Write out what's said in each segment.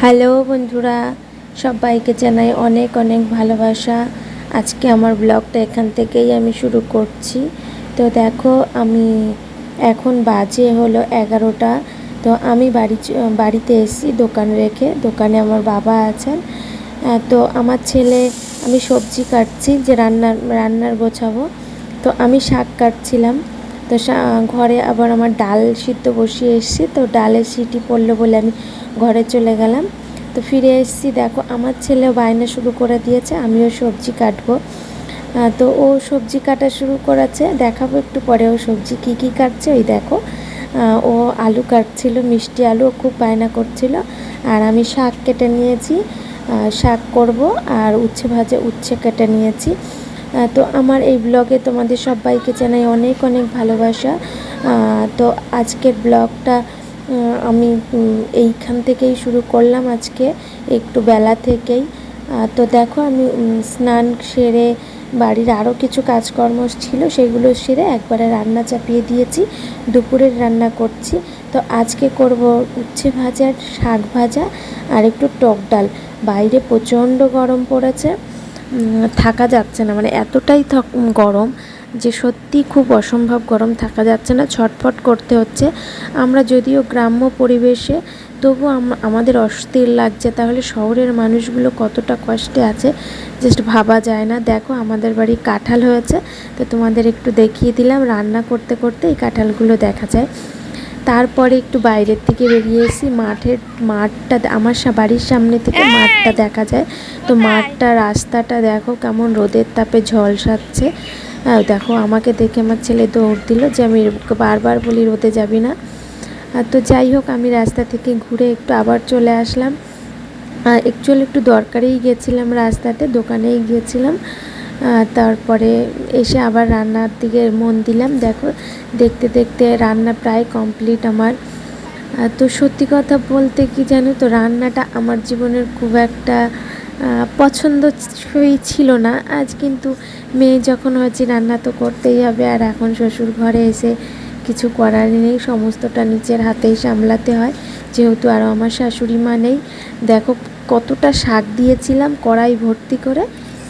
Hello বন্ধুরা, সবাইকে জানাই অনেক অনেক ভালোবাসা। আজকে আমার ব্লগটা এখান থেকেই আমি শুরু করছি। তো দেখো, আমি এখন বাজে হলো এগারোটা। তো আমি বাড়ি বাড়িতে এসেছি দোকান রেখে। দোকানে আমার বাবা আছেন। তো আমার ছেলে, আমি সবজি কাটছি, যে রান্নার রান্নার গোছাবো। তো আমি শাক কাটছিলাম। তো ঘরে আবার আমার ডাল সিদ্ধ বসিয়ে এসেছি। তো ডালের সিটি পড়ল বলে আমি ঘরে চলে গেলাম। তো ফিরে এসেছি, দেখো আমার ছেলেও বায়না শুরু করে দিয়েছে, আমিও সবজি কাটবো। তো ও সবজি কাটা শুরু করেছে, দেখাবো একটু পরে ও সবজি কী কী কাটছে, ওই দেখো। ও আলু কাটছিল, মিষ্টি আলু খুব বায়না করছিল। আর আমি শাক কেটে নিয়েছি শাক করব, আর উচ্ছে ভাজে উচ্ছে কেটে নিয়েছি। তো আমার এই ব্লগে তোমাদের সবাইকে জানাই অনেক অনেক ভালোবাসা। তো আজকের ব্লগটা আমি এইখান থেকেই শুরু করলাম আজকে, একটু বেলা থেকেই। তো দেখো আমি স্নান সেরে বাড়ির আরও কিছু কাজকর্ম ছিল, সেগুলো সেরে একবারে রান্না চাপিয়ে দিয়েছি, দুপুরের রান্না করছি। তো আজকে করব উচ্ছে ভাজা, শাক ভাজা আর একটু টক ডাল। বাইরে প্রচণ্ড গরম পড়েছে। থাকা যাচ্ছে না। মানে এতটাই গরম যে সত্যি খুব অসম্ভব গরম থাকা যাচ্ছে না। ছটফট করতে হচ্ছে। আমরা যদিও গ্রাম্য পরিবেশে তবু আমাদের অস্থির লাগছে। তাহলে শহরের মানুষগুলো কতটা কষ্টে আছে জাস্ট ভাবা যায় না। দেখো, আমাদের বাড়ি কাঁঠাল হয়েছে। তো তোমাদের একটু দেখিয়ে দিলাম। রান্না করতে করতে এই কাঁঠালগুলো দেখা যায়। তারপরে একটু বাইরের থেকে বেরিয়ে এসেছি মাঠের মাঠটা আমার সা- বাড়ির সামনে থেকে মাঠটা দেখা যায়। তো মাঠটা রাস্তাটা দেখো কেমন রোদের তাপে ঝলসাচ্ছে দেখো আমাকে দেখে আমার ছেলে দৌড় দিল যে আমি বারবার বলি রোদে যাবি না। আর তো যাই হোক আমি রাস্তা থেকে ঘুরে একটু আবার চলে আসলাম। অ্যাকচুয়ালি একটু দরকারেই গেছিলাম রাস্তাতে দোকানেই গিয়েছিলাম। তারপরে এসে আবার রান্নার দিকে মন দিলাম। দেখো দেখতে দেখতে রান্না প্রায় কমপ্লিট আমার। তো সত্যি কথা বলতে কি জানো তো রান্নাটা আমার জীবনের খুব একটা আহ, পছন্দসই ছিল না। আজ কিন্তু মেয়ে যখন হয়েছে রান্না তো করতেই হবে। আর এখন শ্বশুর ঘরে এসে কিছু করার নেই সমস্তটা নিচের হাতেই সামলাতে হয়। যেহেতু আরও আমার শাশুড়ি মা নেই। দেখো কতটা শাক দিয়েছিলাম কড়াই ভর্তি করে।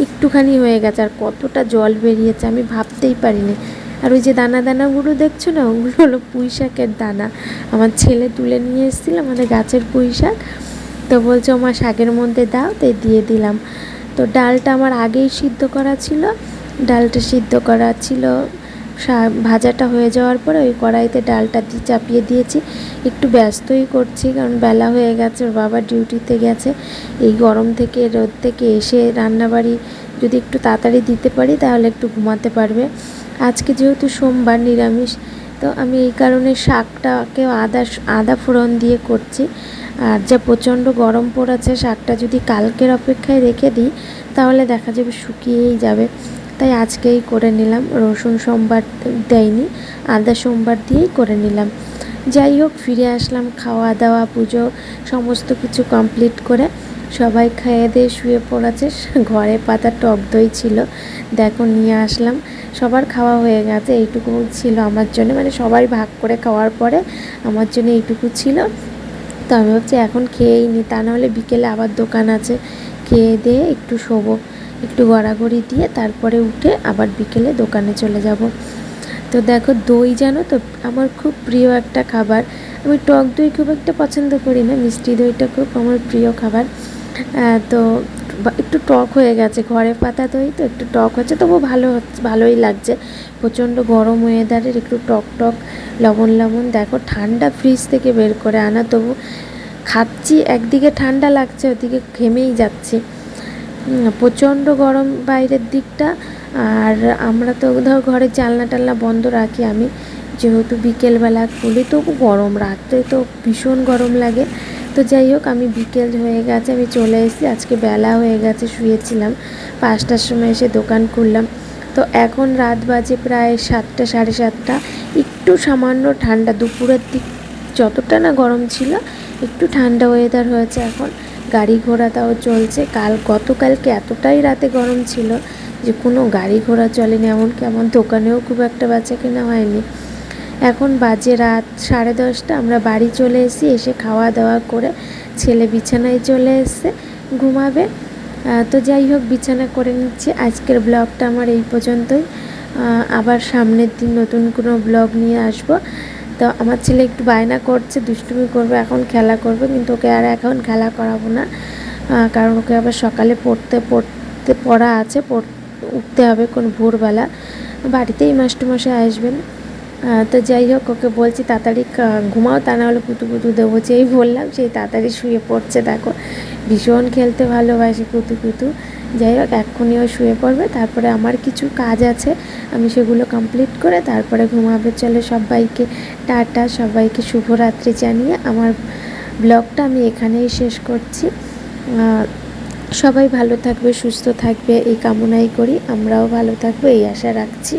একটুখানি হয়ে গেছে, আর কতটা জল বেরিয়েছে আমি ভাবতেই পারিনি। আর ওই যে দানা দানাগুলো দেখছ না, ওগুলো হলো পুঁই শাকের দানা। আমার ছেলে তুলে নিয়ে এসেছিল আমাদের গাছের পুঁই শাক, তো বলছে আমার শাকের মধ্যে দাও তাই দিয়ে দিলাম। তো ডালটা আমার আগেই সিদ্ধ করা ছিল, ডালটা সিদ্ধ করা ছিল ভাজাটা হয়ে যাওয়ার পরে ওই কড়াইতে ডালটা দিয়ে চাপিয়ে দিয়েছি। একটু ব্যস্তই করছি, কারণ বেলা হয়ে গেছে, ওর বাবা ডিউটিতে গেছে। এই গরম থেকে, রোদ থেকে এসে রান্নাবাড়ি যদি একটু তাড়াতাড়ি দিতে পারি, তাহলে একটু ঘুমাতে পারবে। আজকে যেহেতু সোমবার নিরামিষ, তো আমি এই কারণে শাকটাকেও আদা আদা ফোড়ন দিয়ে করছি। আর যা প্রচণ্ড গরম পড়েছে, শাকটা যদি কালকের অপেক্ষায় রেখে দিই, তাহলে দেখা যাবে শুকিয়েই যাবে। তাই আজকেই করে নিলাম। রসুন সোমবার দেয়নি, আদা সোমবার দিয়েই করে নিলাম। যাই হোক, ফিরে আসলাম খাওয়া দাওয়া, পুজো সমস্ত কিছু কমপ্লিট করে। সবাই খেয়ে দিয়ে শুয়ে পড়েছে। ঘরে পাতা টক দই ছিল, দেখো নিয়ে আসলাম। সবার খাওয়া হয়ে গেছে, এইটুকু ছিল আমার জন্য। মানে সবাই ভাগ করে খাওয়ার পরে আমার জন্য এইটুকু ছিল। তো আমি ভাবছি এখন খেয়েই নি। তা নাহলে বিকেলে আবার দোকান আছে। খেয়ে দিয়ে একটু শোবো। একটু গড়াগড়ি দিয়ে তারপরে উঠে আবার বিকেলে দোকানে চলে যাব। তো দেখো দই জানো তো, আমার খুব প্রিয় একটা খাবার। আমি টক দই খুব একটা পছন্দ করি না, মিষ্টি দইটা খুব আমার প্রিয় খাবার। তো একটু টক হয়ে গেছে, ঘরে পাতা দই তো একটু টক হচ্ছে তবু ভালো ভালোই লাগছে। প্রচণ্ড গরম ওয়েদারের একটু টক টক, লবণ লবণ, দেখো ঠান্ডা ফ্রিজ থেকে বের করে আনা, তবু খাচ্ছি, একদিকে ঠান্ডা লাগছে, ওদিকে ঘেমেই যাচ্ছি। প্রচণ্ড গরম বাইরের দিকটা। আর আমরা তো ধর ঘরে জানলা টালনা বন্ধ রাখি আমি। যেহেতু বিকেলবেলা খুলি, তবু গরম, রাত্রে তো ভীষণ গরম লাগে। তো যাই হোক, আমি বিকেল হয়ে গেছে, আমি চলে এসেছি। আজকে বেলা হয়ে গেছে, শুয়েছিলাম। পাঁচটার সময় এসে দোকান খুললাম। তো এখন রাত বাজে প্রায় সাতটা, সাড়ে সাতটা। একটু সামান্য ঠান্ডা, দুপুরের দিক যতটা না গরম ছিল, একটু ঠান্ডা ওয়েদার হয়েছে এখন। গাড়ি ঘোড়া তাও চলছে। কাল, গতকালকে এতটাই রাতে গরম ছিল যে কোনো গাড়ি ঘোড়া চলেনি, এমনকি আমার দোকানেও খুব একটা বাচ্চা কেনা হয়নি। এখন বাজে রাত সাড়ে দশটা, আমরা বাড়ি চলে এসেছি, এসে খাওয়া দাওয়া করে ছেলে বিছানায় চলে এসছে, ঘুমাবে। তো যাই হোক, বিছানা করে নিচ্ছি। আজকের ব্লগটা আমার এই পর্যন্তই। আবার সামনের দিন নতুন কোনো ব্লগ নিয়ে আসব। তো আমার ছেলে একটু বায়না করছে, দুষ্টুমি করবে, এখন খেলা করবে, কিন্তু ওকে আর এখন খেলা করাবো না। কারণ ওকে আবার সকালে পড়তে পড়তে পড়া আছে উঠতে হবে কোন ভোরবেলা। বাড়িতেই মাস্টারমশাই আসবেন। তো যাই হোক, ওকে বলছি তাড়াতাড়ি ঘুমাও, তা না হলে কুতু কুতু দেবো। যেই বললাম, সেই তাড়াতাড়ি শুয়ে পড়ছে, দেখো। ভীষণ খেলতে ভালোবাসে কুতু কুতু যাই হোক, এক্ষুনি ও শুয়ে পড়বে। তারপরে আমার কিছু কাজ আছে, আমি সেগুলো কমপ্লিট করে তারপরে ঘুমাবে। চলে সবাইকে টাটা, সবাইকে শুভরাত্রি জানিয়ে আমার ব্লগটা আমি এখানেই শেষ করছি। সবাই ভালো থাকবে, সুস্থ থাকবে, এই কামনাই করি। আমরাও ভালো থাকব, এই আশা রাখছি।